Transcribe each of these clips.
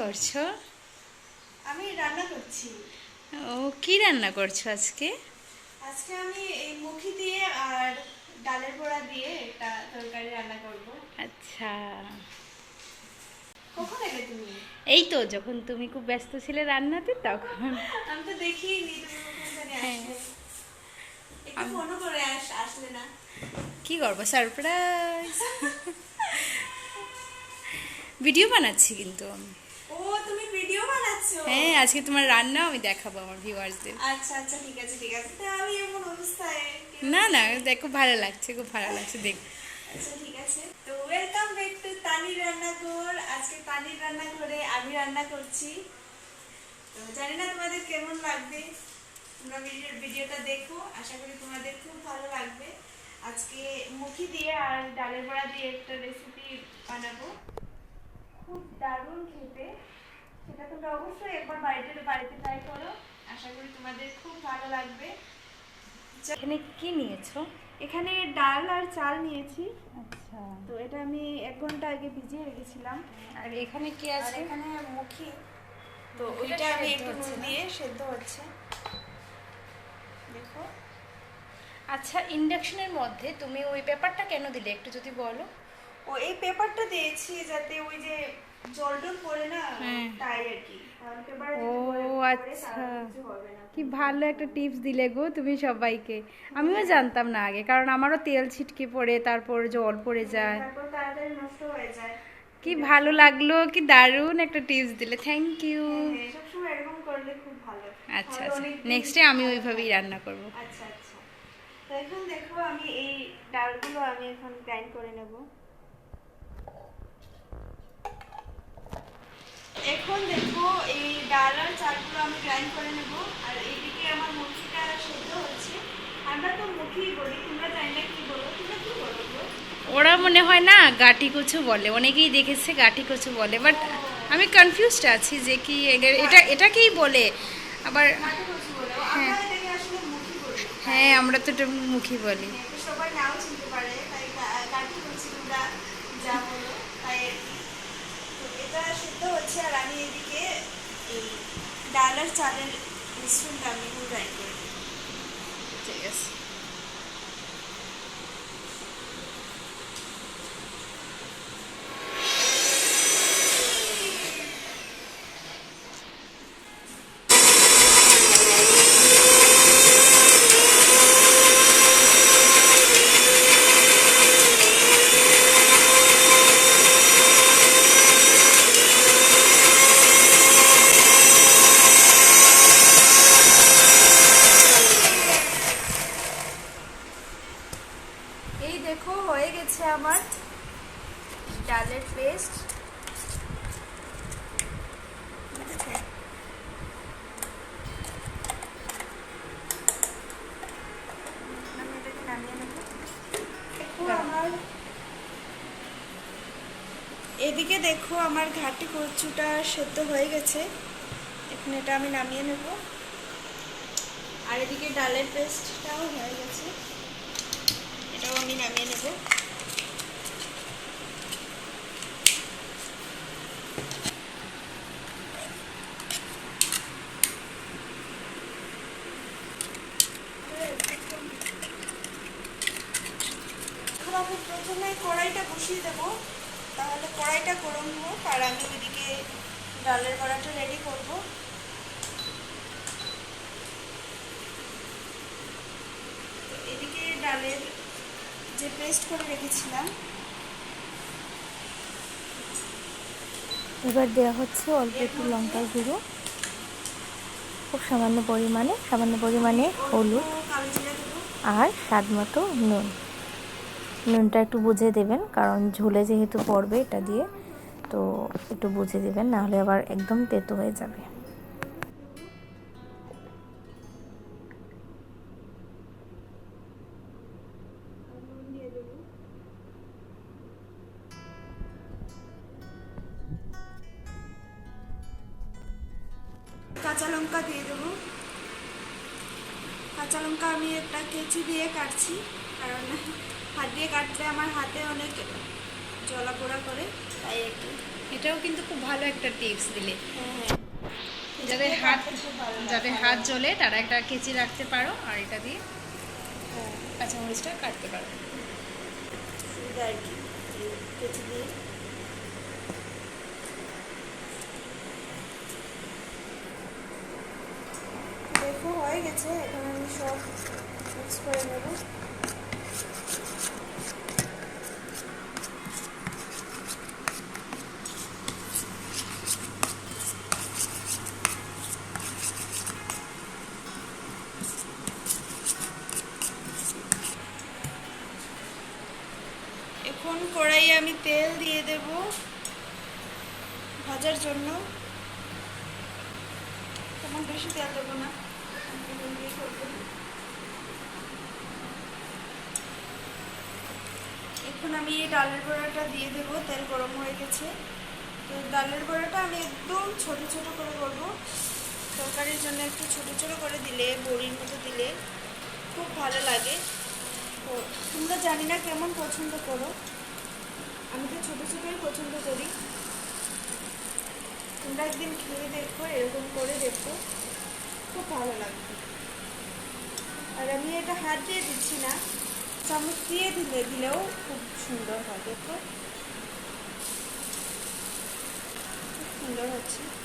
করছ? আমি রান্না করছি। ও কি রান্না করছ আজকে? আজকে আমি এই মুখি দিয়ে আর ডালের বড়া দিয়ে একটা তরকারি রান্না করব। আচ্ছা। কখন এলে তুমি? এই তো যখন তুমি খুব ব্যস্ত ছিলে রান্নাতে তখন। আমি তো দেখিনি তুমি হ্যাঁ। ফোনও করে আসলে না। কি করব সারপ্রাইজ। ভিডিও বানাচ্ছি কিন্তু আমি। ভিডিও বানাচ্ছো? হ্যাঁ আজকে তোমার রান্না আমি দেখাবো আমার ভিউয়ার্সদের আচ্ছা আচ্ছা ঠিক আছে ঠিক আছে। আমি এমন অবস্থায় না না দেখো ভালো লাগছে খুব ভালো লাগছে দেখ। আচ্ছা ঠিক আছে। তো ওয়েলকাম ব্যাক টু তানির রান্নাঘর আজকে তানির রান্নাঘরে আমি রান্না করছি। তো জানি না তোমাদের কেমন লাগবে। তোমরা ভিডিও ভিডিওটা দেখো। আশা করি তোমাদের খুব ভালো লাগবে। আজকে মুখি দিয়ে আর ডালের বড়া দিয়ে একটা রেসিপি বানাবো। খুব দারুণ খেতে। সেটা তোমরা অবশ্যই একবার বাড়িতে বাড়িতে ট্রাই করো। আশা করি তোমাদের খুব ভালো লাগবে। এখানে কি নিয়েছো? এখানে ডাল আর চাল নিয়েছি। আচ্ছা। তো এটা আমি এক ঘণ্টা আগে ভিজিয়ে রেখেছিলাম। আর এখানে কি আছে? এখানে মুখি। তো ওইটা আমি একটু নুন দিয়ে সেদ্ধ হচ্ছে। দেখো। আচ্ছা ইন্ডাকশনের মধ্যে তুমি ওই পেপারটা কেন দিলে? একটু যদি বলো। ও এই পেপারটা দিয়েছি যাতে ওই যে জল টল পড়ে না হ্যাঁ। তাই আর কি। ও, আচ্ছা। কি ভালো একটা টিপস দিলে গো তুমি সবাইকে। আমিও জানতাম না আগে কারণ আমারও তেল ছিটকে পড়ে তারপর জল পড়ে যায়। হয়ে যায়। কি ভালো লাগল কি দারুণ একটা টিপস দিলে। থ্যাংক ইউ হ্যাঁ, ভালো। আচ্ছা আচ্ছা। নেক্সটে আমি ওইভাবেই রান্না করব। আচ্ছা আচ্ছা। তো এখন দেখো আমি এই ডালগুলো আমি এখন গ্রাইন্ড করে নেব। এখন দেখো এই ডাল আর চালগুলো আমি গ্রাইন্ড করে নেব আর এইদিকে আমার মুখিটা সেদ্ধ হচ্ছে। আমরা তো মুখি বলি তোমরা জানি না কি বলো? তোমরা কি বলো ওরা মনে হয় না গাটি কচু বলে অনেকেই দেখেছে গাটি কচু বলে বাট আমি কনফিউজড আছি যে কি এটা এটাকেই বলে। আবার বলি হ্যাঁ। আমরা তো এটা মুখী বলি তো সবাই নাও চিনতে পারে তাই গা- গাঠি করছি তোমরা যা বলো তাই আর কি তো এটা সিদ্ধ হচ্ছে আর আমি এদিকে এই ডাল আর চালের মিশ্রণটা আমি গ্রাইন্ড করে ঠিক আছে এই দেখো হয়ে গেছে আমার ডালের পেস্ট আমি এটাকে নামিয়ে নেব দেখো আমার এদিকে দেখো আমার ঘাটি কচুটা সেদ্ধ হয়ে গেছে। এখন এটা আমি নামিয়ে নেব। আর এদিকে ডালের পেস্টটাও হয়ে গেছে। এটাও আমি নামিয়ে নেব। প্রথমে কড়াইটা বসিয়ে দেবো। তাহলে কড়াইটা গরম হোক আর আমি ওইদিকে ডালের বড়াটা রেডি করব। এদিকে ডালের যে পেস্ট করে রেখেছিলাম এবার দেওয়া হচ্ছে অল্প একটু লঙ্কার গুঁড়ো। খুব সামান্য পরিমাণে সামান্য পরিমাণে হলুদ আর স্বাদ মতো নুন। নুনটা একটু বুঝে দেবেন, কারণ ঝোলে যেহেতু পড়বে এটা দিয়ে, তো একটু বুঝে দেবেন, নাহলে আবার একদম তেতো হয়ে যাবে। কাটছি কারণ হাত দিয়ে কাটলে আমার হাতে অনেক জ্বলা পোড়া করে তাই একটু এটাও কিন্তু খুব ভালো একটা টিপস দিলে। হ্যাঁ যাদের হাত। যাদের হাত জ্বলে তারা একটা কেচি রাখতে পারো আর এটা দিয়ে হ্যাঁ কাঁচামরিচটা কাটতে পারো। আর কি কেচি দিয়ে। দেখো হয়ে গেছে। এখন আমি সব এখন কড়াইয়ে আমি তেল দিয়ে দেব ভাজার জন্য তেমন বেশি তেল দেবো না অল্প তেল দিয়ে করব। এখন আমি এই ডালের বড়াটা দিয়ে দেবো, তেল গরম হয়ে গেছে। তো ডালের বড়াটা আমি একদম ছোট ছোট করে করব। তরকারির জন্য একটু ছোট ছোট করে দিলে, বড়ির মতো দিলে খুব ভালো লাগে। তো তোমরা জানি না কেমন পছন্দ করো। আমি তো ছোটো ছোটোই পছন্দ করি। তোমরা একদিন খেয়ে দেখো, এরকম করে দেখো। খুব ভালো লাগবে। আর আমি এটা হাত দিয়ে দিচ্ছি না। চামচ দিয়ে দিলে দিলেও খুব সুন্দর হয় দেখো। খুব সুন্দর হচ্ছে।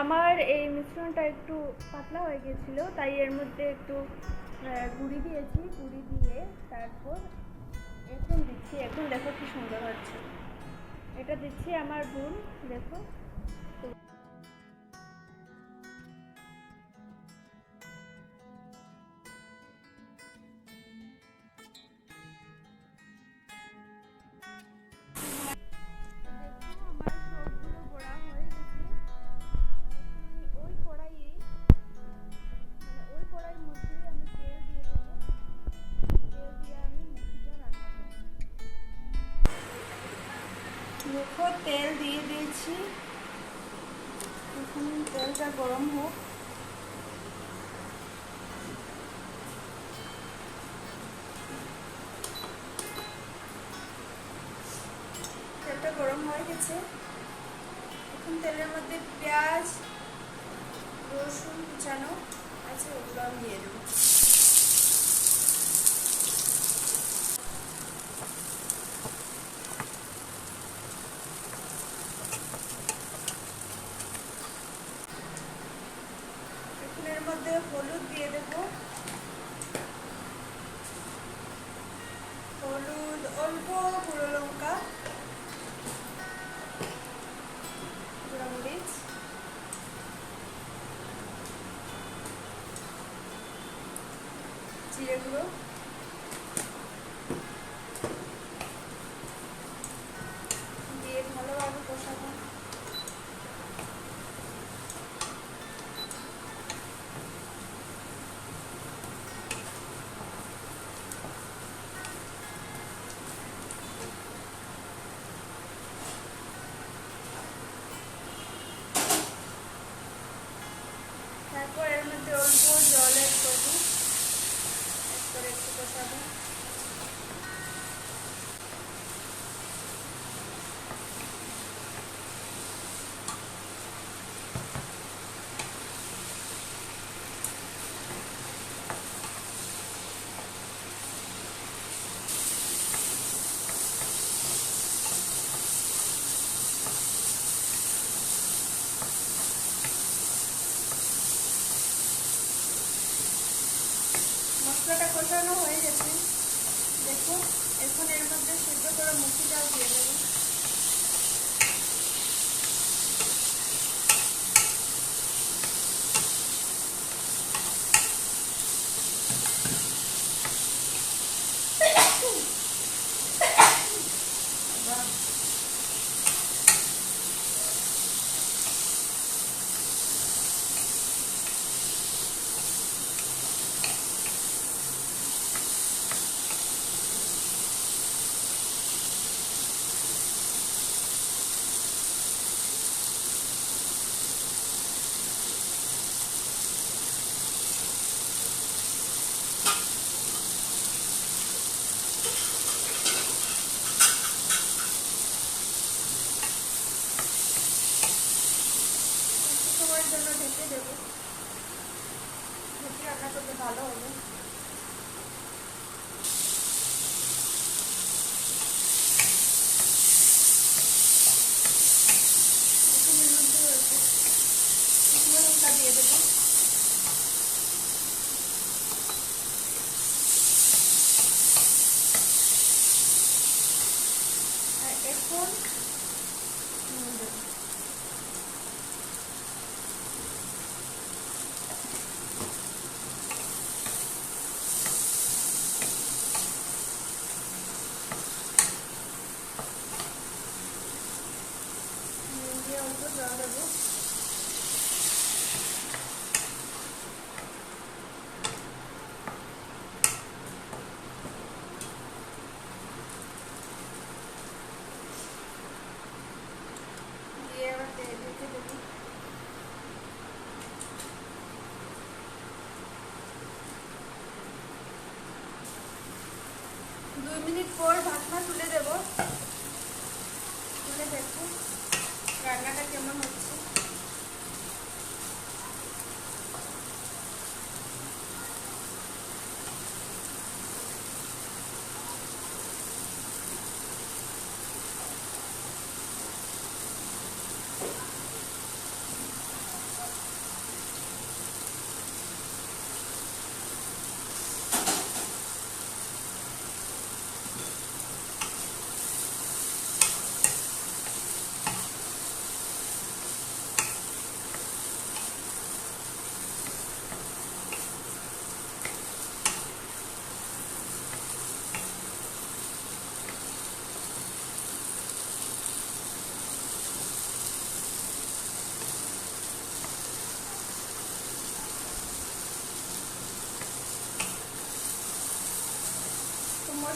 আমার এই মিশ্রণটা একটু পাতলা হয়ে গেছিল, তাই এর মধ্যে একটু গুড়ি গুঁড়ি দিয়েছি, গুঁড়ি দিয়ে তারপর এখন দিচ্ছি, এখন দেখো কি সুন্দর হচ্ছে। এটা দিচ্ছি আমার দেখো দেখো। তেলটা গরম হোক। তেলটা গরম হয়ে গেছে। এখন তেলের মধ্যে পেঁয়াজ, রসুন কুচানো আছে, ওগুলো আমি দিয়ে দেবো এখন এর মধ্যে হলুদ দিয়ে দেবো হলুদ অল্প গুঁড়ো লঙ্কা গুঁড়া মরিচ জিরে গুঁড়ো তারপর এর মধ্যে অল্প জল অ্যাড করব অ্যাড করে একটু কষাবো মশলাটা কষানো হয়ে গেছে দেখো এখন এর মধ্যে সিদ্ধ করা মুখিটাও দিয়ে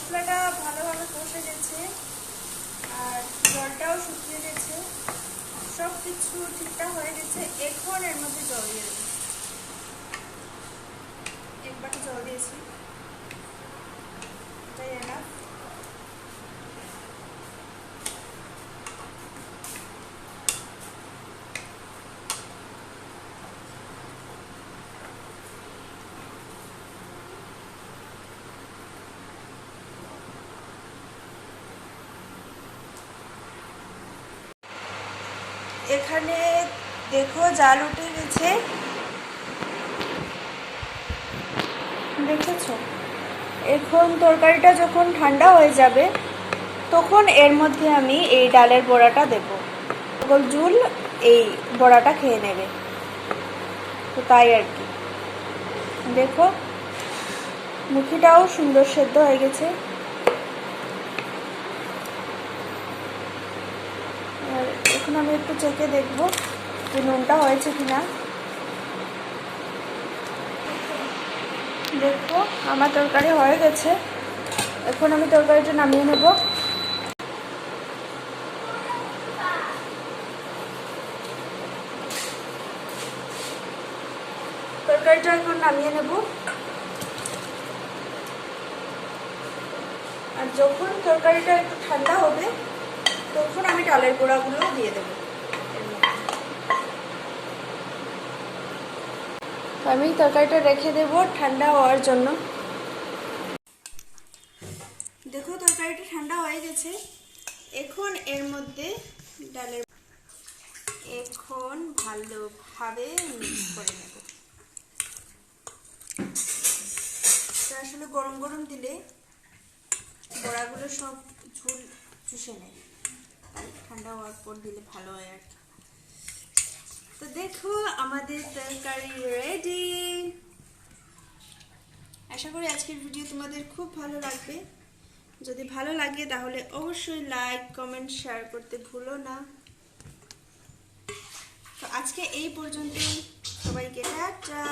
মশলাটা ভালোভাবে কষে গেছে, আর জলটাও শুকিয়ে গেছে। সব কিছু ঠিকঠাক হয়ে গেছে, এখন এর মধ্যে জল দিয়ে দেবো। এক বাটি জল দিয়েছি। এটাই এনাফ এখানে দেখো, জাল উঠে গেছে। দেখেছ? এখন তরকারিটা যখন ঠান্ডা হয়ে যাবে, তখন এর মধ্যে আমি এই ডালের বড়াটা দেব। সকল জুল এই বড়াটা খেয়ে নেবে। তো তাই আর কি। দেখো, মুখিটাও সুন্দর সেদ্ধ হয়ে গেছে আর এখন আমি একটু চেখে দেখব যে নুনটা হয়েছে কিনা। দেখো আমার তরকারি হয়ে গেছে। এখন আমি তরকারিটা নামিয়ে নেব। তরকারিটা এখন নামিয়ে নেব। আর যখন তরকারিটা একটু ঠান্ডা হবে তখন আমি ডালের গোড়াগুলো দিয়ে দেবো। আমি তরকারিটা রেখে দেব ঠান্ডা হওয়ার জন্য। দেখো তরকারিটা ঠান্ডা হয়ে গেছে। এখন এর মধ্যে ডালের এখন ভালোভাবে মিক্স করে নেব। আসলে গরম গরম দিলে বড়াগুলো সব ঝুল চুষে নেয়। ঠান্ডা হওয়ার পর দিলে ভালো হয় আর তো দেখো, আমাদের তরকারি রেডি আশা করি আজকের ভিডিও তোমাদের খুব ভালো লাগবে। যদি ভালো লাগে, তাহলে অবশ্যই লাইক কমেন্ট শেয়ার করতে ভুলো না। তো আজকে এই পর্যন্তই। সবাইকে টাটা।